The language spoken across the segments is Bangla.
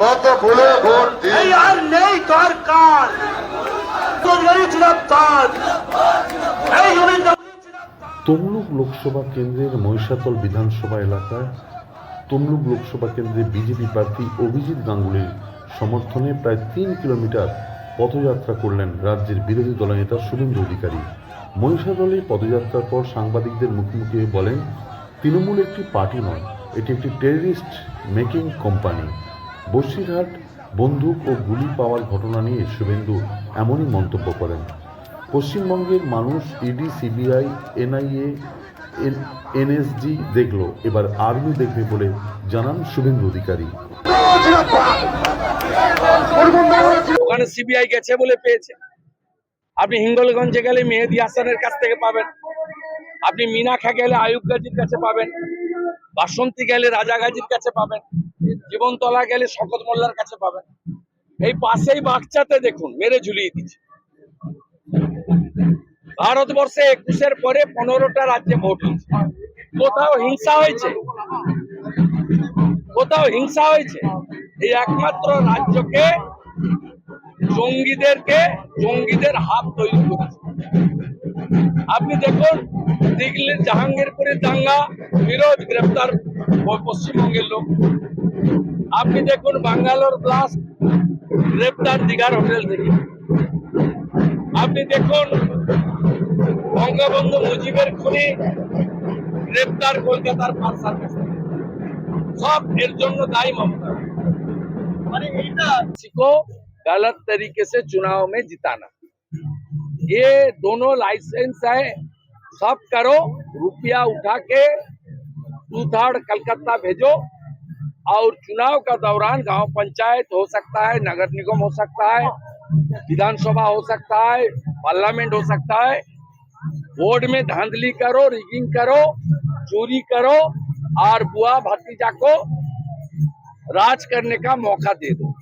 কত ভুলে ভোট এই আর নেই দরকার তোদের গ্রেপ্তার এই তমলুক লোকসভা কেন্দ্রের মহিষাতল বিধানসভা এলাকায় তমলুক লোকসভা কেন্দ্রে বিজেপি প্রার্থী অভিজিৎ গাঙ্গুলির সমর্থনে প্রায় তিন কিলোমিটার পদযাত্রা করলেন রাজ্যের বিরোধী দলনেতা শুভেন্দু অধিকারী। মহিষাদলে পদযাত্রার পর সাংবাদিকদের মুখোমুখি হয়ে বলেন তৃণমূল একটি পার্টি নয় এটি একটি টেররিস্ট মেকিং কোম্পানি বসিরহাট বন্দুক ও গুলি পাওয়ার ঘটনা নিয়ে শুভেন্দু এমনই মন্তব্য করেন। পশ্চিমবঙ্গের মানুষ ইডি, সিবিআই, এনআইএ এনএসজি দেখল, এবার আর্মি দেখবে বলে জানান শুভেন্দু অধিকারী। ওখানে সিবিআই গেছে বলে পেয়েছে। আপনি হিঙ্গলগঞ্জে গেলে মেহেদি হাসানের কাছ থেকে পাবেন। আপনি মিনাখা গেলে আয়ুব গাজীর কাছে পাবেন। বাসন্তী গেলে রাজা গাজীর কাছে পাবেন। জীবনতলা গেলে শকত মোল্লার কাছে পাবেন। এই পাশেই বাচ্চাতে দেখুন, মেরে ঝুলিয়ে দিচ্ছে ভারতবর্ষে একুশের পরে পনেরোটা রাজ্যে ভোট হয়েছে। কোথাও হিংসা হয়েছে? কোথাও হিংসা হয়েছে? এই একমাত্র রাজ্যকে জঙ্গিদেরকে জঙ্গিদের হাত তৈরি করেছে। আপনি দেখুন, দিল্লির জাহাঙ্গীরপুরের দাঙ্গা, বিরোধ, গ্রেপ্তার প- পশ্চিমবঙ্গের লোক আপনি দেখুন বাঙ্গালোর ব্লাস্ট গ্রেপ্তার দীঘার হোটেল থেকে আপনি দেখুন বঙ্গবন্ধু মুজিবের খুনি গ্রেপ্তার কলকাতার পাঁচ সার্ভিস সব এর জন্য দায়ী মমতা किसी को गलत तरीके से चुनाव में जिताना ये दोनों लाइसेंस है सब करो रुपया उठा के थर्ड कलकत्ता भेजो और चुनाव का दौरान गाँव पंचायत हो सकता है, नगर निगम हो सकता है, विधानसभा हो सकता है, पार्लियामेंट हो सकता है। वोट में धांधली करो रिगिंग करो, चोरी करो, और बुआ भतीजा को राज करने का मौका दे दो।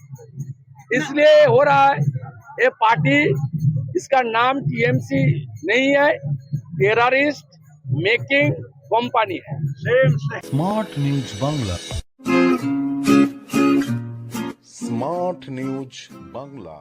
इसलिए हो रहा है, ये पार्टी, इसका नाम टीएमसी नहीं है, टेररिस्ट मेकिंग कंपनी है सेम है smart news Bangla smart news Bangla